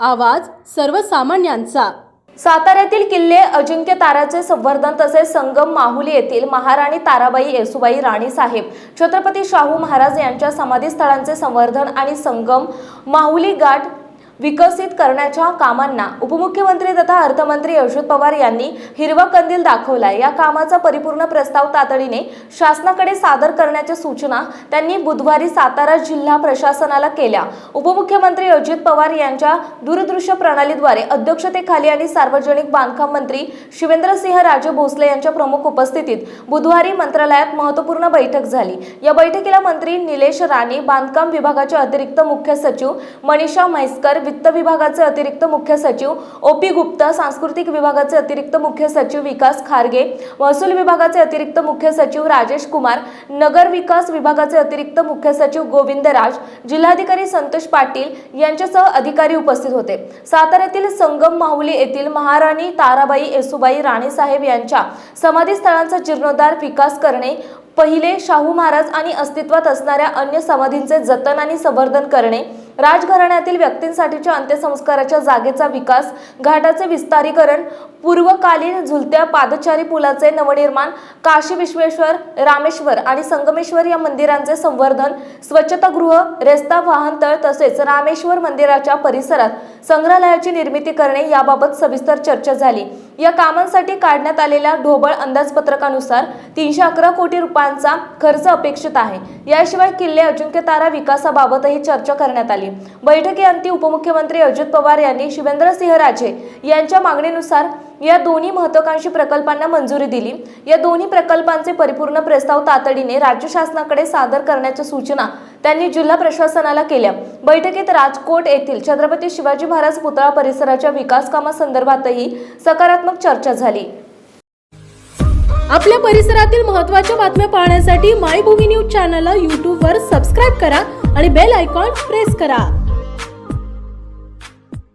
आवाज सर्वसामान्यांचा. साताऱ्यातील किल्ले अजिंक्य ताराचे संवर्धन तसेच संगम माहुली येथील महाराणी ताराबाई येसुबाई राणी साहेब छत्रपती शाहू महाराज यांच्या समाधीस्थळांचे संवर्धन आणि संगम माहुली घाट विकसित करण्याच्या कामांना उपमुख्यमंत्री तथा अर्थमंत्री अशोक पवार यांनी हिरवा कंदील दाखवलाय. या कामाचा परिपूर्ण प्रस्ताव तातडीने शासनाकडे सादर करण्याच्या सूचना त्यांनी बुधवारी सातारा जिल्हा प्रशासनाला केल्या. उपमुख्यमंत्री अजित पवार यांच्या दूरदृश्य प्रणालीद्वारे अध्यक्षतेखाली आणि सार्वजनिक बांधकाम मंत्री शिवेंद्रसिंह राजे भोसले यांच्या प्रमुख उपस्थितीत बुधवारी मंत्रालयात महत्त्वपूर्ण बैठक झाली. या बैठकीला मंत्री निलेश राणे बांधकाम विभागाचे अतिरिक्त मुख्य सचिव मनीषा म्हैसकर वित्त विभागाचे अतिरिक्त मुख्य सचिव ओ पी गुप्ता सांस्कृतिक विभागाचे अतिरिक्त मुख्य सचिव विकास खारगे महसूल विभागाचे अतिरिक्त मुख्य सचिव राजेश कुमार नगर विकास विभागाचे अतिरिक्त मुख्य सचिव गोविंद राज जिल्हाधिकारी संतोष पाटील यांच्यासह अधिकारी उपस्थित होते. साताऱ्यातील संगम माहुली येथील महाराणी ताराबाई येसुबाई राणेसाहेब यांच्या समाधीस्थळांचा जीर्णोद्धार विकास करणे पहिले शाहू महाराज आणि अस्तित्वात असणाऱ्या अन्य समाधींचे जतन आणि संवर्धन करणे राजघराण्यातील व्यक्तींसाठीच्या अंत्यसंस्काराच्या जागेचा विकास घाटाचे विस्तारीकरण पूर्वकालीन झुलत्या पादचारी पुलाचे नवनिर्माण काशी विश्वेश्वर रामेश्वर आणि संगमेश्वर या मंदिरांचे संवर्धन स्वच्छतागृह रेस्ता वाहनतळ तसेच रामेश्वर मंदिराच्या परिसरात संग्रहालयाची निर्मिती करणे याबाबत सविस्तर चर्चा झाली. या कामांसाठी काढण्यात आलेल्या ढोबळ अंदाजपत्रकानुसार तीनशे अकरा कोटी रुपयांचा खर्च अपेक्षित आहे. याशिवाय किल्ले अजिंक्य तारा विकासाबाबतही चर्चा करण्यात आली. बैठकीअंती उपमुख्यमंत्री अजित पवार यांनी शिवेंद्रसिंह राजे यांच्या मागणीनुसार या दोन्ही महत्वाकांक्षी प्रकल्पांना मंजुरी दिली. या दोन्ही प्रकल्पांचे परिपूर्ण प्रस्ताव तातडीने राज्य शासनाकडे सादर करण्याच्या सूचना त्यांनी जिल्हा प्रशासनाला केल्या. बैठकीत राजकोट येथील छत्रपती शिवाजी महाराज पुतळा परिसराच्या विकास कामासंदर्भातही सकारात्मक चर्चा झाली. आपल्या परिसरातील महत्त्वाच्या बातम्या पाहण्यासाठी मायभूमी न्यूज चॅनलला यूट्यूबवर सबस्क्राईब करा आणि बेल आयकॉन प्रेस करा.